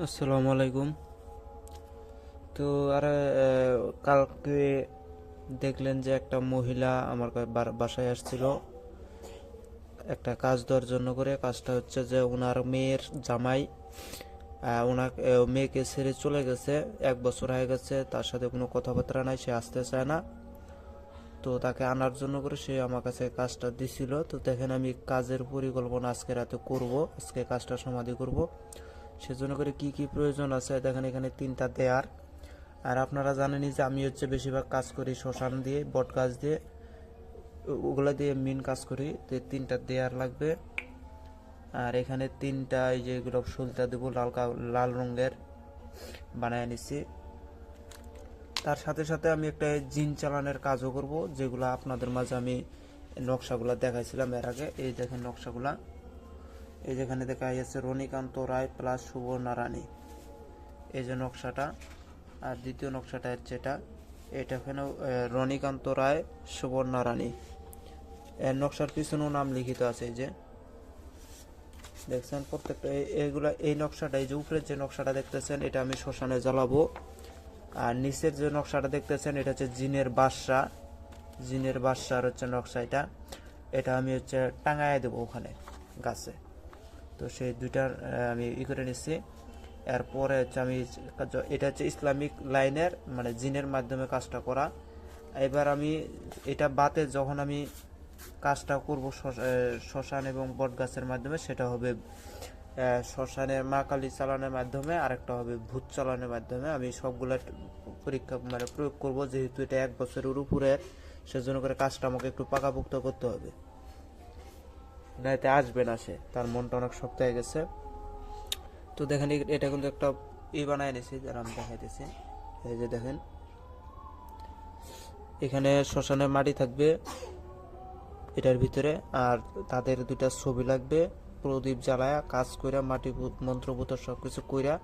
আসসালামু আলাইকুম। তো আর কালকে দেখলেন যে একটা মহিলা আমার বাসায় আসছিল। একটা কাজ দেওয়ার জন্য করে, কাজটা হচ্ছে যে ওনার মেয়ের জামাই ওনাকে মেয়েকে ছেড়ে চলে গেছে। এক বছর হয়ে গেছে, তার সাথে কোনো কথাবার্তা নাই, সে আসতে চায় না। তো তাকে আনার জন্য করে সে আমার কাছে কাজটা দিছিল। তো দেখেন আমি কাজের পরিকল্পনা আজকে রাতে করব, আজকে কাজটা সমাধি করব। সেজন্য করে কি কি প্রয়োজন আছে? দেখেন এখানে তিনটা দেয়ার। আর আপনারা জানেনই যে আমি হচ্ছে বেশিরভাগ কাজ করি শ্মশান দিয়ে, বট গাছ দিয়ে, ওগুলা দিয়ে মেন কাজ করি। তো তিনটা দেয়ার লাগবে। আর এখানে তিনটা এই যে এগুলো সুলতা দেবো, লাল লাল রঙের বানায় নিছি। তার সাথে সাথে আমি একটা জিন চালানের কাজও করব, যেগুলো আপনাদের মাঝে আমি নকশাগুলো দেখাইছিলাম এর আগে। এই দেখেন নকশাগুলা। এই যেখানে দেখা যাচ্ছে রনিকান্ত রায় প্লাস সুবর্ণা রানী এই যে নকশাটা, আর দ্বিতীয় নকশাটা হচ্ছে এটা। এটা এখানেও রনিকান্ত রায় সুবর্ণা রানী এর নকশার পিছনেও নাম লিখিত আছে এই যে। দেখছেন প্রত্যেকটা এই- এইগুলা এই নকশাটা, এই যে উপরের যে নকশাটা দেখতেছেন, এটা আমি শ্মশানে জ্বালাবো। আর নিচের যে নকশাটা দেখতেছেন, এটা হচ্ছে জিনের বাসা। জিনের বাসার হচ্ছে নকশা এটা। এটা আমি হচ্ছে টাঙায় দেবো ওখানে, গাছে। তো সেই দুইটার আমি ই করে নিচ্ছি এরপরে হচ্ছে আমি এটা হচ্ছে ইসলামিক লাইনের মানে জিনের মাধ্যমে কাজটা করা। এবার আমি এটা বাতে যখন আমি কাজটা করব শ্মশ- শ্মশান এবং বট গাছের মাধ্যমে, সেটা হবে শ্মশানে মা কালী চালানোর মাধ্যমে, আরেকটা হবে ভূত চালানোর মাধ্যমে। আমি সবগুলো পরীক্ষা মানে প্রয়োগ করব, যেহেতু এটা এক বছরের উপরে, সেজন্য করে কাজটা আমাকে একটু পাকাপুক্ত করতে হবে। না এতে আসবে না সে। তার মনটা অনেক শক্ত হয়ে গেছে। তো দেখেন এটা কিন্তু একটা ই বানায় নিয়েছি যারা আমি দেখাইতেছি। এই যে দেখেন। এখানে শ্মশানের মাটি থাকবে এটার ভিতরে, আর তাদের দুইটা ছবি লাগবে। প্রদীপ জ্বালায়া, কাজ কইরা মাটি ভূত মন্ত্রভূত সব কিছু কইরা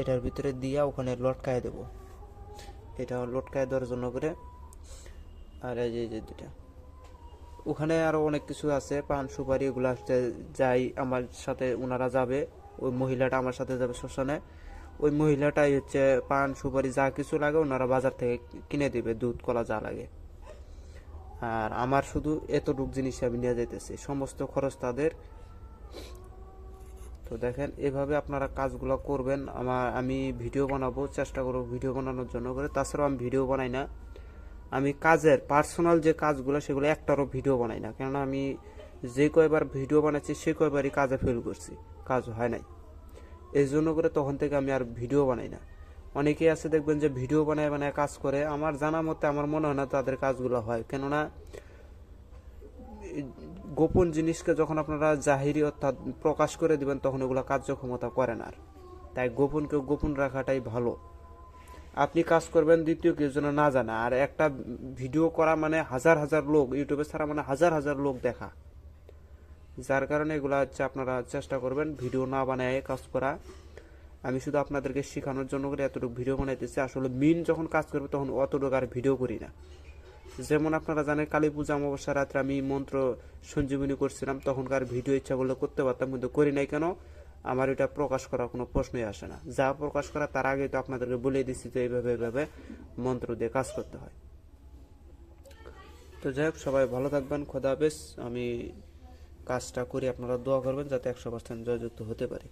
এটার ভিতরে দিয়া ওখানে লটকায় দেব। এটা লটকায় দেওয়ার জন্য করে। আর এই যে দুইটা। ওখানে আরও অনেক কিছু আছে, পান, সুপারি এগুলো আসতে যাই, আমার সাথে ওনারা যাবে, ওই মহিলাটা আমার সাথে যাবে শ্মশানে। ওই মহিলাটাই হচ্ছে পান, সুপারি যা কিছু লাগে ওনারা বাজার থেকে কিনে দিবে, দুধ, কলা যা লাগে। আর আমার শুধু এতটুক জিনিস আমি নিয়ে যাইতেছি, সমস্ত খরচ তাদের। তো দেখেন, এভাবে আপনারা কাজগুলো করবেন, আমার, আমি ভিডিও বানাবো, চেষ্টা করব ভিডিও বানানোর জন্য করে। তাছাড়াও আমি ভিডিও বানাই না। আমি কাজের পার্সোনাল যে কাজগুলো, সেগুলো একটারও ভিডিও বানাই না। কেননা আমি যে কয়বার ভিডিও বানাচ্ছি, সে কয়বারই কাজে ফেল করছি। কাজ হয় নাই। এই জন্য করে তখন থেকে আমি আর ভিডিও বানাই না। অনেকেই আছে দেখবেন যে ভিডিও বানায় বানায় কাজ করে। আমার জানা মতে আমার মনে হয় না তাদের কাজগুলো হয়। কেননা গোপন জিনিসকে যখন আপনারা জাহিরি অর্থাৎ প্রকাশ করে দিবেন, তখন ওগুলো কার্যক্ষমতা করে না আর। তাই গোপনকে গোপন রাখাটাই ভালো। আপনি কাজ করবেন, দ্বিতীয় কেউ যেন না জানা। আর একটা ভিডিও করা মানে হাজার হাজার লোক, ইউটিউবে ছাড়া মানে হাজার হাজার লোক দেখা। যার কারণে এগুলো হচ্ছে আপনারা চেষ্টা করবেন ভিডিও না বানায় কাজ করা। আমি শুধু আপনাদেরকে শেখানোর জন্য করে এতটুকু ভিডিও বানাইতেছি। আসলে মিন যখন কাজ করবে তখন অতটুকু আর ভিডিও করি না। যেমন আপনারা জানেন, কালী পূজা অমাবস্যা রাত্রে আমি মন্ত্র সঞ্জীবনী করছিলাম। তখনকার ভিডিও ইচ্ছা করলে করতে পারতাম, কিন্তু করি নাই কেন? আমার এটা প্রকাশ করার কোনো প্রশ্নই আসে না। যা প্রকাশ করা, তার আগে তো আপনাদেরকে বলে দিচ্ছি যে এইভাবে এইভাবে মন্ত্র দিয়ে কাজ করতে হয়। তো যাই হোক, সবাই ভালো থাকবেন, খোদা বেশ আমি কাজটা করি, আপনারা দোয়া করবেন যাতে একশো পার্সেন্ট জয়যুক্ত হতে পারি।